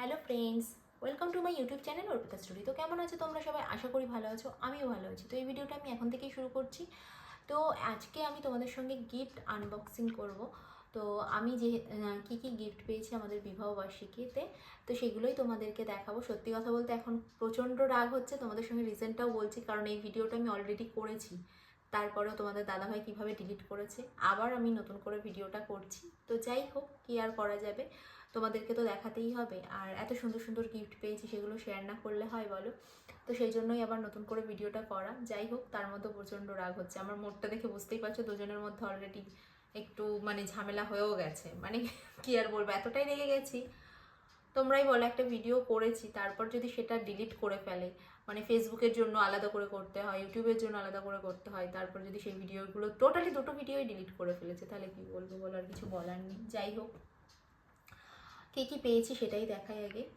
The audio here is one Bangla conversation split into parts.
Hello friends welcome to my YouTube channel Arpita story তো কেমন আছো তোমরা সবাই? আশা করি ভালো আছো, আমিও ভালো আছি। তো এই ভিডিওটা আমি এখন থেকেই শুরু করছি। তো আজকে আমি তোমাদের সঙ্গে গিফট আনবক্সিং করব। তো আমি যে কী কী গিফট পেয়েছি আমাদের বিবাহ বার্ষিকীতে, তো সেগুলোই তোমাদেরকে দেখাবো। সত্যি কথা বলতে এখন প্রচণ্ড রাগ হচ্ছে। তোমাদের সঙ্গে রিজেন্টটাও বলছি, কারণ এই ভিডিওটা আমি অলরেডি করেছি। তারপরেও তোমাদের দাদাভাই কীভাবে ডিলিট করেছে, আবার আমি নতুন করে ভিডিওটা করছি। তো যাই হোক, কী আর করা যাবে? তোমাদেরকে তো দেখাতেই হবে। আর এত সুন্দর সুন্দর গিফট পেয়েছি, সেগুলো শেয়ার না করলে হয় বলো? তো সেই জন্যই আবার নতুন করে ভিডিওটা করা। যাই হোক, তার মধ্যে প্রচণ্ড রাগ হচ্ছে। আমার মোডটা দেখে বুঝতেই পারছ, দুজনের মধ্যে অলরেডি একটু মানে ঝামেলা হয়েও গেছে। মানে কী আর বলব, এতটাই রেগে গেছি। তোমরাই বলো, একটা ভিডিও করেছি, তারপর যদি সেটা ডিলিট করে ফেলে মানে ফেসবুকের জন্য আলাদা করে করতে হয়, ইউটিউবের জন্য আলাদা করে করতে হয়, তারপর যদি সেই ভিডিওগুলো টোটালি দুটো ভিডিওই ডিলিট করে ফেলেছে, তাহলে কি বলব বলার কিছু বলার নেই। যাই হোক, কী কী পেয়েছি সেটাই দেখাই আগে।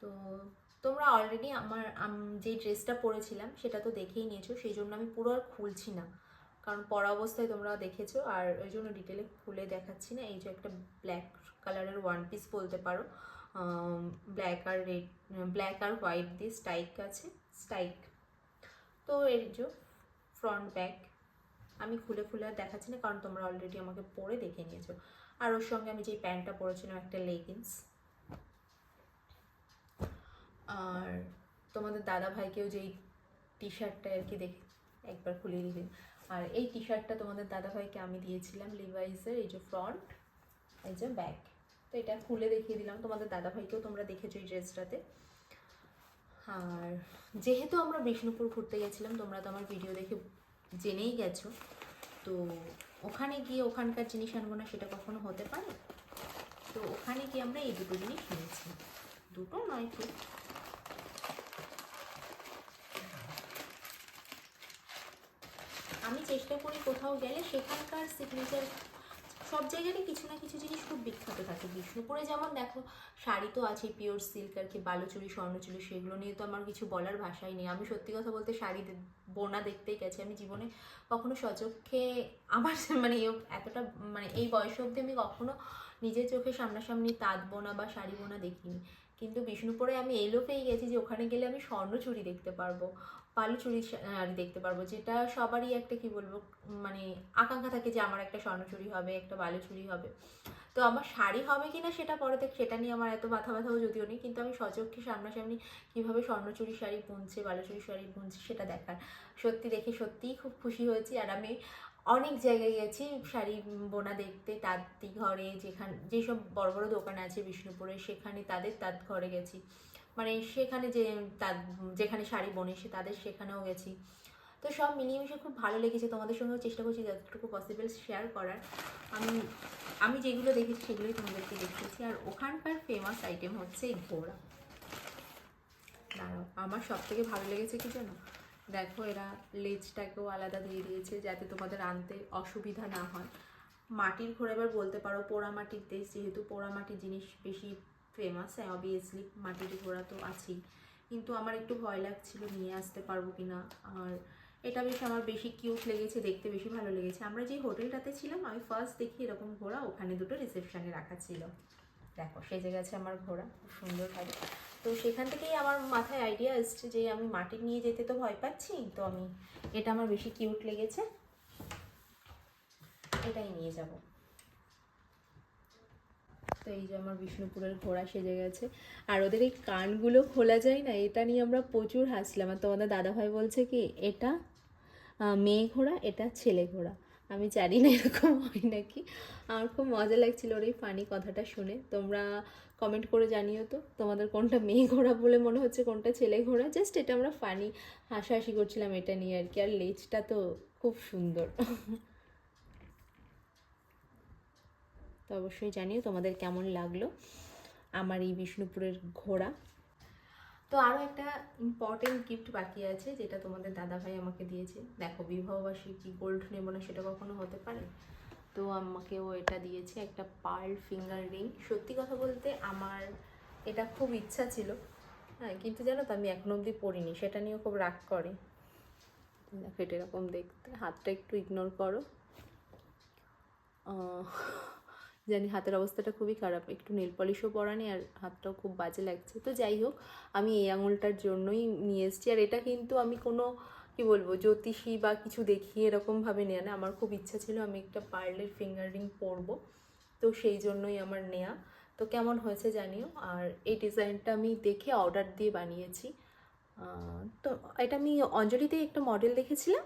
তো তোমরা অলরেডি আমার, আম- যে ড্রেসটা পরেছিলাম সেটা তো দেখেই নিয়েছো, সেই জন্য আমি পুরো আর খুলছি না। কারণ পরা অবস্থায় তোমরা দেখেছ, আর ওই জন্য ডিটেলে খুলে দেখাচ্ছি না, এই যে একটা ব্ল্যাক কালারের ওয়ান পিস বলতে পারো ব্ল্যাক আর রেড ব্ল্যাক আর হোয়াইট দিয়ে স্টাইক আছে। স্টাইক। তো এর যে ফ্রন্ট ব্যাক, আমি খুলে খুলে আর দেখাচ্ছি না, কারণ তোমরা অলরেডি আমাকে পরে দেখে নিয়েছো। আর ওর সঙ্গে আমি যে প্যান্টটা পরেছিলাম, একটা লেগিংস আর তোমাদের দাদা ভাইকেও যেই টি শার্টটা আর কি দেখে একবার খুলে দিলেন আর এই টি শার্টটা তোমাদের দাদা ভাইকে আমি দিয়েছিলাম লিভাইসের এই যে ফ্রন্ট এই যে ব্যাক তো এটা খুলে দেখিয়ে দিলাম। তোমাদের দাদা ভাইকেও তোমরা দেখেছ এই ড্রেসটাতে আর যেহেতু আমরা বিষ্ণুপুর ঘুরতে গেছিলাম, তোমরা তো আমার ভিডিও দেখে জেনেই গেছো। তো ওখানে গিয়ে ওখানকার জিনিস আনব না সেটা কখনো হতে পারে? তো ওখানে গিয়ে আমরা এই দুটো জিনিস নিয়েছি দুটো নয় ঠিক আমি চেষ্টা করি কোথাও গেলে সেখানকার সিগনেচার সব জায়গারই কিছু না কিছু জিনিস খুব বিখ্যাত থাকে। বিষ্ণুপুরে যেমন দেখো, শাড়ি তো আছে পিওর সিল্ক আর কি, বালুচুরি, স্বর্ণচুরি, সেগুলো নিয়ে তো আমার কিছু বলার ভাষাই নেই। আমি সত্যি কথা বলতে শাড়ি বোনা দেখতেই গেছি। আমি জীবনে কখনো সচক্ষে আমার মানে এতটা মানে এই বয়স অবধি আমি কখনো নিজের চোখে সামনাসামনি তাঁত বোনা বা শাড়ি বোনা দেখিনি। কিন্তু বিষ্ণুপুরে আমি এলো পেয়ে গেছি যে ওখানে গেলে আমি স্বর্ণচুরি দেখতে পারব। বালুচুরি শাড়ি দেখতে পারব, যেটা সবারই একটা কি বলব মানে আকাঙ্ক্ষা থাকে যে আমার একটা স্বর্ণচুরি হবে, একটা বালুচুরি হবে। তো আমার শাড়ি হবে কি না সেটা পরে দেখ, সেটা নিয়ে আমার এত মাথা ব্যথাও যদিও নেই, কিন্তু আমি সচক্ষে সামনাসামনি কীভাবে স্বর্ণচুরি শাড়ি বুনছে বালুচুরি শাড়ি বুনছে সেটা দেখার। সত্যি দেখে সত্যিই খুব খুশি হয়েছি, আর আমি অনেক জায়গায় গেছি শাড়ি বোনা দেখতে, তাঁতি ঘরে যেখানে, যেসব বড় বড় দোকান আছে বিষ্ণুপুরে, সেখানে তাদের তাঁত ঘরে গেছি। মানে সেখানে যে তার, যেখানে শাড়ি বনে সে তাদের সেখানেও গেছি। তো সব মিলিয়ে খুব ভালো লেগেছে। তোমাদের সঙ্গেও চেষ্টা করছি যতটুকু পসিবল শেয়ার করার। আমি আমি যেগুলো দেখেছি সেগুলোই তোমাদেরকে দেখিয়েছি। আর ওখানকার ফেমাস আইটেম হচ্ছে ঘোড়া। দাঁড়াও, আমার সব থেকে ভালো লেগেছে কি জানো? দেখো এরা লেজটাকেও আলাদা দিয়ে দিয়েছে যাতে তোমাদের আনতে অসুবিধা না হয়। মাটির ঘোড়া এবার বলতে পারো পোড়া মাটির দেশ যেহেতু পোড়া মাটির জিনিস বেশি ফেমাস হ্যাঁ অবভিয়াসলি মাটির ঘোড়া তো আছেই। কিন্তু আমার একটু ভয় লাগছিল, নিয়ে আসতে পারব কি না আর এটা বেশ আমার বেশি কিউট লেগেছে, দেখতে বেশি ভালো লেগেছে। আমরা যে হোটেলটাতে ছিলাম, আমি ফার্স্ট দেখি এরকম ঘোড়া, ওখানে দুটো রিসেপশানে রাখা ছিল। দেখো, সেজে গেছে আমার ঘোড়া, খুব সুন্দরভাবে তো সেখান থেকেই আমার মাথায় আইডিয়া এসছে যে আমি মাটি নিয়ে যেতে তো ভয় পাচ্ছি, তো আমি, এটা আমার বেশি কিউট লেগেছে। এটাই নিয়ে যাব। তো এই যে আমার বিষ্ণুপুরের ঘোড়া সেজে গেছে। আর ওদের এই কানগুলো খোলা যায় না, এটা নিয়ে আমরা প্রচুর হাসলাম আর তোমাদের দাদাভাই বলছে কি, এটা মেয়ে ঘোড়া, এটা ছেলে ঘোড়া। আমি জানি না এরকম হয় নাকি। আমার খুব মজা লাগছিল ওর এই ফানি কথাটা শুনে। তোমরা কমেন্ট করে জানিও তো, তোমাদের কোনটা মেয়ে ঘোড়া বলে মনে হচ্ছে, কোনটা ছেলে ঘোড়া? জাস্ট এটা আমরা ফানি হাসাহাসি করছিলাম এটা নিয়ে আর কি। আর লেজটা তো খুব সুন্দর। তো অবশ্যই জানিও তোমাদের কেমন লাগল আমার এই বিষ্ণুপুরের ঘোড়া তো আরও একটা ইম্পর্টেন্ট গিফট বাকি আছে যেটা তোমাদের দাদাভাই আমাকে দিয়েছে। দেখো, বিবাহবার্ষিকী গোল্ড নেব না সেটা কখনো হতে পারে। তো আমাকেও এটা দিয়েছে একটা পার্ল ফিঙ্গার রিং সত্যি কথা বলতে আমার এটা খুব ইচ্ছা ছিল। হ্যাঁ কিন্তু জানো তো আমি এখনও অবধি পড়িনি, সেটা নিয়েও খুব রাগ করে। দেখো এটা এরকম দেখতে, হাতটা একটু ইগনোর করো। জানি হাতের অবস্থাটা খুবই খারাপ, একটু নেল পলিশও পরানি আর হাতটাও খুব বাজে লাগছে। তো যাই হোক, আমি এই আঙুলটার জন্যই নিয়ে এসেছি। আর এটা কিন্তু আমি কোনো, কি বলব, জ্যোতিষী বা কিছু দেখিয়ে এরকমভাবে নেওয়া না। আমার খুব ইচ্ছা ছিল আমি একটা পার্লের ফিঙ্গার রিং পরবো। তো সেই জন্যই আমার নেয়া। তো কেমন হয়েছে জানিও। আর এই ডিজাইনটা আমি দেখে অর্ডার দিয়ে বানিয়েছি। তো এটা আমি অঞ্জলিতে একটা মডেল দেখেছিলাম।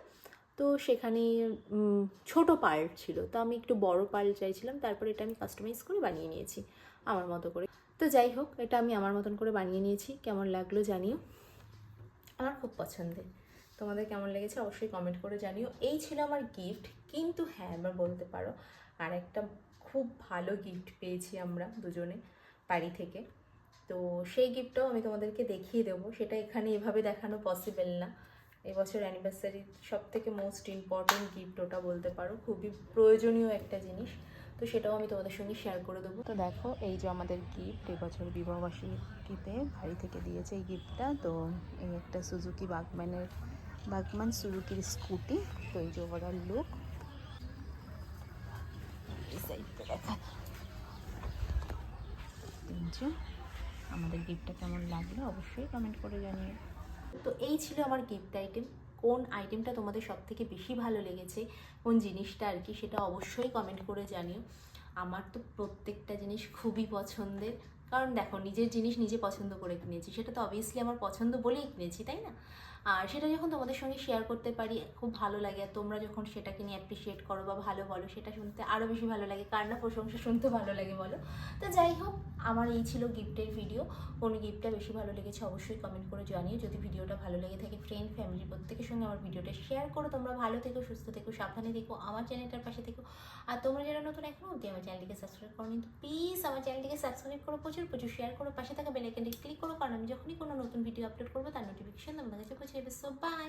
তো সেখানে ছোট পার্ল ছিল। তো আমি একটু বড় পার্ল চাইছিলাম, তারপরে এটা আমি কাস্টমাইজ করে বানিয়ে নিয়েছি, আমার মতো করে। তো যাই হোক, এটা আমি আমার মতন করে বানিয়ে নিয়েছি, কেমন লাগল জানিও। আমার খুব পছন্দের। তোমাদের কেমন লেগেছে অবশ্যই কমেন্ট করে জানিও। এই ছিল আমার গিফট কিন্তু হ্যাঁ এবার বলতে পারো আর একটা খুব ভালো গিফট পেয়েছি আমরা দুজনে বাড়ি থেকে। তো সেই গিফটটাও আমি তোমাদেরকে দেখিয়ে দেবো, সেটা এখানে এভাবে দেখানো পসিবল না। এবছর অ্যানিভার্সারি সব থেকে মোস্ট ইম্পর্টেন্ট গিফট ওটা বলতে পারো। খুবই প্রয়োজনীয় একটা জিনিস। তো সেটাও আমি তোমাদের সঙ্গে শেয়ার করে দেবো। তো দেখো, এই যে আমাদের গিফট এবছর বিবাহবার্ষিকীতে বাড়ি থেকে দিয়েছে এই গিফটটা তো এই একটা সুজুকি বাগম্যানের বাগমান সুজুকির স্কুটি তো এই যে ওভারঅল লুক আমাদের গিফটটা কেমন লাগল অবশ্যই কমেন্ট করে জানিয়ে তো এই ছিল আমার গিফট আইটেম কোন আইটেমটা তোমাদের সব থেকে বেশি ভালো লেগেছে, কোন জিনিসটা আর কি, সেটা অবশ্যই কমেন্ট করে জানিও। আমার তো প্রত্যেকটা জিনিস খুবই পছন্দের। কারণ দেখো, নিজের জিনিস নিজে পছন্দ করে কিনেছি। সেটা তো অবভিয়াসলি আমার পছন্দ বলেই কিনেছি, তাই না? আর সেটা যখন তোমাদের সঙ্গে শেয়ার করতে পারি, খুব ভালো লাগে। আর তোমরা যখন সেটাকে নিয়ে অ্যাপ্রিসিয়েট করো বা ভালো বলো, সেটা শুনতে আরও বেশি ভালো লাগে। কার না প্রশংসা শুনতে ভালো লাগে বলো? তো যাই হোক, আমার এই ছিল গিফটের ভিডিও কোন গিফটটা বেশি ভালো লেগেছে অবশ্যই কমেন্ট করে জানিও। যদি ভিডিওটা ভালো লেগে থাকে ফ্রেন্ড ফ্যামিলি প্রত্যেকের সঙ্গে আমার ভিডিওটা শেয়ার করো। তোমরা ভালো থেকো, সুস্থ থেকো, সাবধানে থেকো, আমার চ্যানেলটার পাশে থেকো। আর তোমরা যারা নতুন, এখনও অবধি আমার চ্যানেলটিকে সাবস্ক্রাইব করো কিন্তু প্লিজ আমার চ্যানেলটিকে সাবস্ক্রাইব করো। প্রচুর প্রচুর শেয়ার করো। পাশে থাকা বেলাইকনটি ক্লিক করো। কারণ আমি যখনই কোনো নতুন ভিডিও আপলোড করব, তার নোটিফিকেশন তোমাদের কাছে পৌঁছে যাবে সো বাই